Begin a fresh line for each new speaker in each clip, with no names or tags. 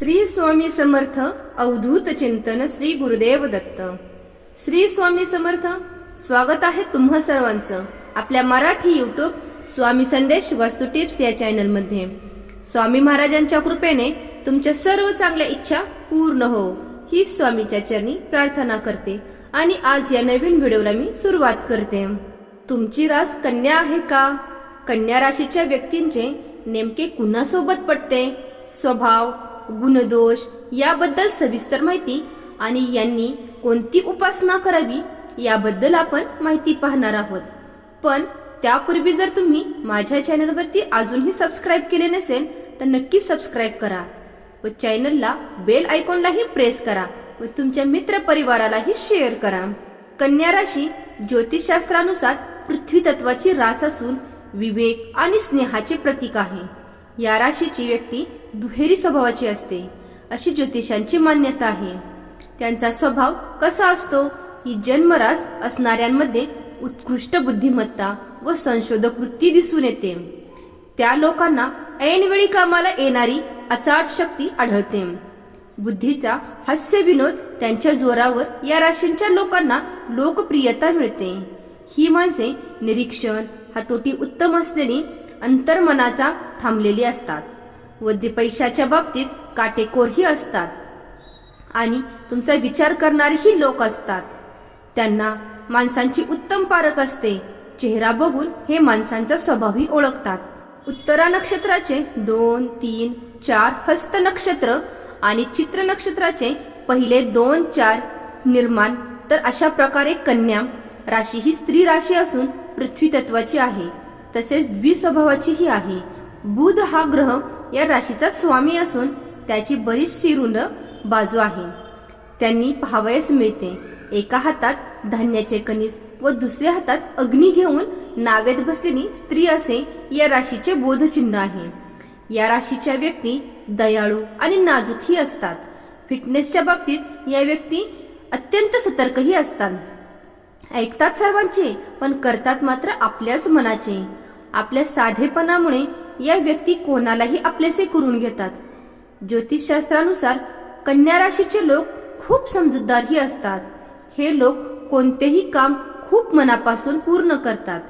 श्री स्वामी समर्थ अवधूत चिंतन श्री गुरुदेव दत्त. श्री स्वामी समर्थ स्वागत आहे तुम्हा सर्वांचं आपल्या मराठी युट्यूब स्वामी संदेश वास्तू टिप्स या चॅनलमध्ये स्वामी महाराजांच्या कृपेने तुमच्या सर्व चांगल्या इच्छा पूर्ण हो ही स्वामीच्या चरणी प्रार्थना करते आणि आज या नवीन व्हिडिओला मी सुरुवात करते. तुमची रास कन्या आहे का? कन्या राशीच्या व्यक्तींचे नेमके कुणासोबत पटते? स्वभाव गुणदोष याबद्दल सविस्तर माहिती आणि यांनी कोणती उपासना करावी याबद्दल आपण माहिती पाहणार आहोत. पण त्यापूर्वी जर तुम्ही माझ्या चॅनलवरती अजूनही सबस्क्राईब केले नसेल तर नक्की सबस्क्राईब करा व चॅनलला बेल आयकॉनलाही प्रेस करा व तुमच्या मित्र परिवारालाही शेअर करा. कन्या राशी ज्योतिषशास्त्रानुसार पृथ्वी तत्वाची रास असून विवेक आणि स्नेहाचे प्रतीक आहे. या राशीची व्यक्ती दुहेरी स्वभावाची असते. अशी ज्योतिषांची मान्यता आहे. त्यांचा स्वभाव कसा असतो ही जन्मरास असणाऱ्यांमध्ये उत्कृष्ट बुद्धिमत्ता व संशोधक वृत्ती दिसून येते. त्या लोकांना ऐनवेळी कामाला येणारी अचाट शक्ती आढळते. बुद्धीचा हास्य विनोद त्यांच्या जोरावर या राशींच्या लोकांना लोकप्रियता मिळते. ही माणसे निरीक्षण हातोटी उत्तम असलेली अंतर्मनाचा थांबलेली असतात. व पैशाच्या बाबतीत काटेकोरही असतात. आणि तुमचा विचार करणारेही लोक असतात. त्यांना माणसांची उत्तम पारख असते. चेहरा बघून हे माणसांचा स्वभावही ओळखतात. उत्तरा नक्षत्राचे दोन तीन चार हस्त नक्षत्र आणि चित्र नक्षत्राचे पहिले दोन चार निर्माण तर अशा प्रकारे कन्या राशी ही स्त्री राशी असून पृथ्वी तत्वाची आहे. तसेच द्विस्वभावाचीही आहे. बुध हा ग्रह या राशीचा स्वामी असून त्याची बरीचशी रुंद बाजू आहे. त्यांनी पाहावयास मिळते एका हातात धान्याचे कणीस व दुसऱ्या हातात अग्नी घेऊन नावेत बसलेली स्त्री असे या राशीचे बोधचिन्ह आहे. या राशीच्या व्यक्ती दयाळू आणि नाजूकही असतात. फिटनेसच्या बाबतीत या व्यक्ती अत्यंत सतर्कही असतात. ऐकतात सर्वांचे पण करतात मात्र आपल्याच मनाचे. आपल्या साधेपणामुळे या व्यक्ती कोणालाही आपलेसे करून घेतात. ज्योतिषशास्त्रानुसार कन्या राशीचे लोक खूप समजूतदारही असतात. हे लोक कोणतेही काम खूप मनापासून पूर्ण करतात.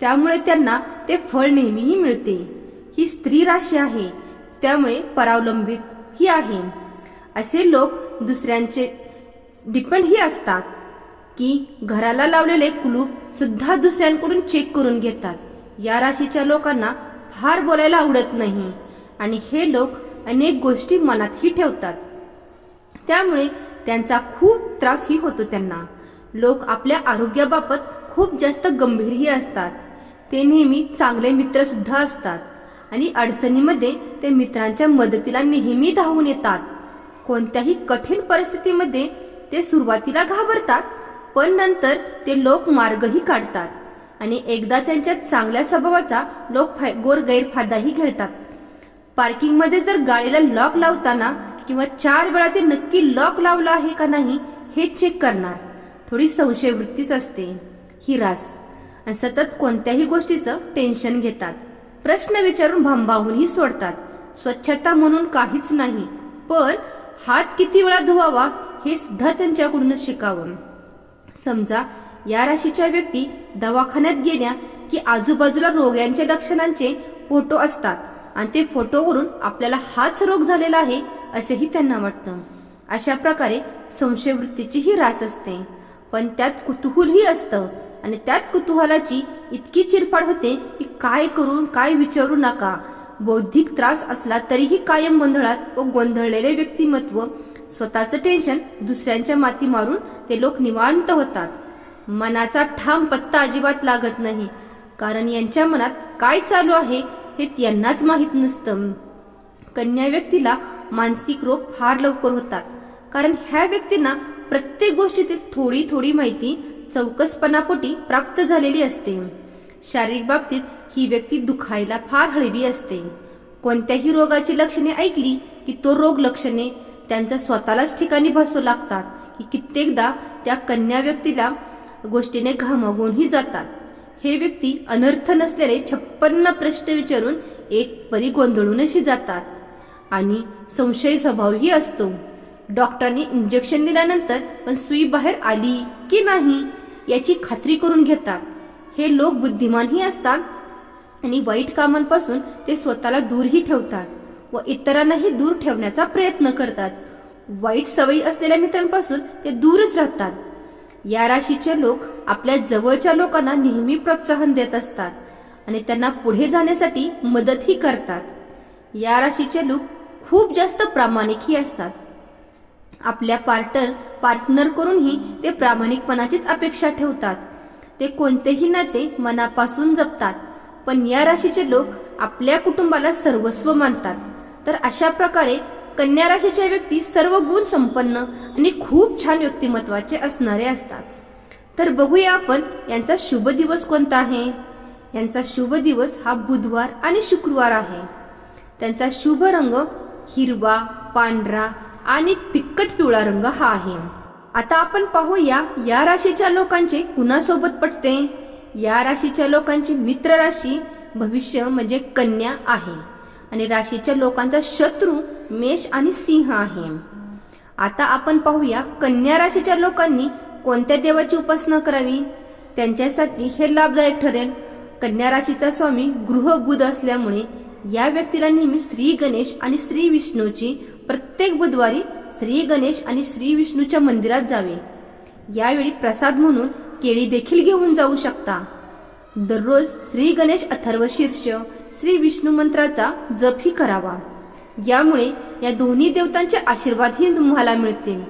त्यामुळे त्यांना ते फळ नेहमीही मिळते. ही स्त्री राशी आहे. त्यामुळे परावलंबित ही आहे. असे लोक दुसऱ्यांचे डिपेंडही असतात की घराला लावलेले कुलूप सुद्धा दुसऱ्यांकडून चेक करून घेतात. या राशीच्या लोकांना फार बोलायला आवडत नाही. आणि हे लोक अनेक गोष्टी मनातही ठेवतात. त्यामुळे त्यांचा खूप त्रासही होतो त्यांना. लोक आपल्या आरोग्याबाबत खूप जास्त गंभीरही असतात. ते नेहमी चांगले मित्र सुद्धा असतात. आणि अडचणीमध्ये ते मित्रांच्या मदतीला नेहमी धावून येतात. कोणत्याही कठीण परिस्थितीमध्ये ते सुरुवातीला घाबरतात पण नंतर ते लोक मार्गही काढतात. आणि एकदा त्यांच्या चांगल्या स्वभावाचा लोक गोर गैरफायदाही घेतात. पार्किंगमध्ये जर गाडीला लॉक लावताना किंवा चार वेळा ते नक्की लॉक लावलं आहे का नाही हे चेक करणार. थोडी संशय वृत्तीच असते. ही रास. आणि सतत कोणत्याही गोष्टीचं टेन्शन घेतात. प्रश्न विचारून भांबाहूनही सोडतात. स्वच्छता म्हणून काहीच नाही पण हात किती वेळा धुवावा हे सुद्धा त्यांच्याकडूनच शिकावं. समजा या राशीच्या व्यक्ती दवाखान्यात गेल्या की आजूबाजूला रोग्यांच्या लक्षणांचे फोटो असतात. आणि ते फोटोवरून आपल्याला हाच रोग झालेला आहे असेही त्यांना वाटतं. अशा प्रकारे संशयवृत्तीची ही रास असते. पण त्यात कुतूहलही असतं. आणि त्यात कुतूहलाची इतकी चिरफाड होते की काय करून काय विचारू नका. बौद्धिक त्रास असला तरीही कायम गोंधळात व गोंधळलेले व्यक्तिमत्व स्वतःचं टेन्शन दुसऱ्यांच्या माती मारून ते लोक निवांत होतात. मनाचा ठाम पत्ता अजिबात लागत नाही. कारण यांच्या मनात काय चालू आहे हे त्यांनाच माहीत नसतं. कन्या व्यक्तीला मानसिक रोग फार लवकर होतात. कारण ह्या व्यक्तींना प्रत्येक गोष्टीतील थोडी थोडी माहिती चौकसपणापोटी प्राप्त झालेली असते. शारीरिक बाबतीत ही व्यक्ती दुखायला फार हळवी असते. कोणत्याही रोगाची लक्षणे ऐकली की तो रोग लक्षणे त्यांचा स्वतःलाच ठिकाणी भासू लागतात. की कित्येकदा त्या कन्या व्यक्तीला गोष्टीने घामावूनही जातात. हे व्यक्ती अनर्थ नसलेले छप्पन्न प्रश्न विचारून एक परी गोंधळूनशी जातात. आणि संशय स्वभावही असतो. डॉक्टरांनी इंजेक्शन दिल्यानंतर पण सुई बाहेर आली की नाही याची खात्री करून घेतात. हे लोक बुद्धिमानही असतात आणि वाईट कामांपासून ते स्वतःला दूरही ठेवतात व इतरांनाही दूर ठेवण्याचा प्रयत्न करतात. वाईट सवयी असलेल्या मित्रांपासून ते दूरच राहतात. या राशीचे लोक आपल्या जवळच्या लोकांना नेहमी प्रोत्साहन देत असतात आणि त्यांना पुढे जाण्यासाठी मदतही करतात. या राशीचे लोक खूप जास्त प्रामाणिकही असतात. आपल्या पार्टनर पार्टनर करूनही ते प्रामाणिकपणाचीच अपेक्षा ठेवतात. ते कोणतेही नाते मनापासून जपतात पण या राशीचे लोक आपल्या कुटुंबाला सर्वस्व मानतात. तर अशा प्रकारे कन्या राशीच्या व्यक्ती सर्व गुण संपन्न आणि खूप छान व्यक्तिमत्वाचे असणारे असतात. तर बघूया आपण यांचा शुभ दिवस कोणता आहे? यांचा शुभ दिवस हा बुधवार आणि शुक्रवार आहे. त्यांचा शुभ रंग हिरवा पांढरा आणि फिक्कट पिवळा रंग हा आहे. आता आपण पाहूया या राशीच्या लोकांचे कुणासोबत पटते? या राशीच्या लोकांची मित्र राशी भविष्य म्हणजे कन्या आहे. आणि राशीच्या लोकांचा शत्रू मेष आणि सिंह आहे. आता आपण पाहूया कन्या राशीच्या लोकांनी कोणत्या देवाची उपासना करावी? त्यांच्यासाठी हे लाभदायक ठरेल. कन्या राशीचा स्वामी गृह बुध असल्यामुळे या व्यक्तीला नेहमी श्री गणेश आणि श्री विष्णूची प्रत्येक बुधवारी श्री गणेश आणि श्री विष्णूच्या मंदिरात जावे. यावेळी प्रसाद म्हणून केळी देखील घेऊन जाऊ शकता. दररोज श्री गणेश अथर्व शीर्ष श्री विष्णू मंत्राचा जपही करावा. यामुळे या दोन्ही देवतांचे आशीर्वादही तुम्हाला मिळतील.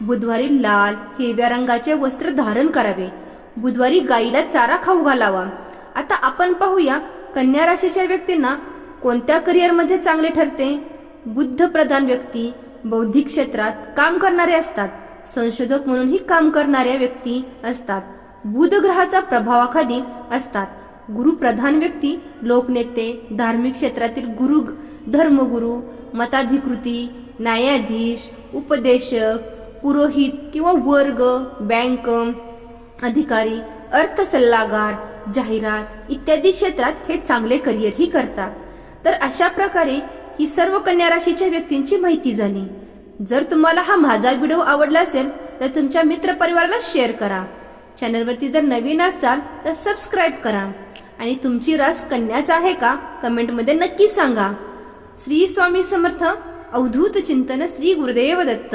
बुधवारी लाल हिरव्या रंगाचे वस्त्र धारण करावे. बुधवारी गाईला चारा खाऊ घालावा. आता आपण पाहूया कन्या राशीच्या व्यक्तींना कोणत्या करिअरमध्ये चांगले ठरते? बुद्ध प्रधान व्यक्ती बौद्धिक क्षेत्रात काम करणारे असतात. संशोधक म्हणूनही काम करणाऱ्या व्यक्ती असतात. बुध ग्रहाचा प्रभावाखाली असतात. गुरुप्रधान व्यक्ती लोकनेते धार्मिक क्षेत्रातील गुरु धर्मगुरू मताधिकृती न्यायाधीश उपदेशक पुरोहित किंवा वर्ग बँक अधिकारी अर्थ सल्लागार जाहिरात इत्यादी क्षेत्रात हे चांगले करिअरही करतात. तर अशा प्रकारे ही सर्व कन्या राशीच्या व्यक्तींची माहिती झाली. जर तुम्हाला हा माझा व्हिडिओ आवडला असेल तर तुमच्या मित्र परिवाराला शेअर करा. चॅनलवरती जर नवीन असाल तर सबस्क्राईब करा. आणि तुमची रास कन्याचा आहे का? कमेंटमध्ये नक्की सांगा. श्री स्वामी समर्थ अवधूत चिंतन श्री गुरुदेव दत्त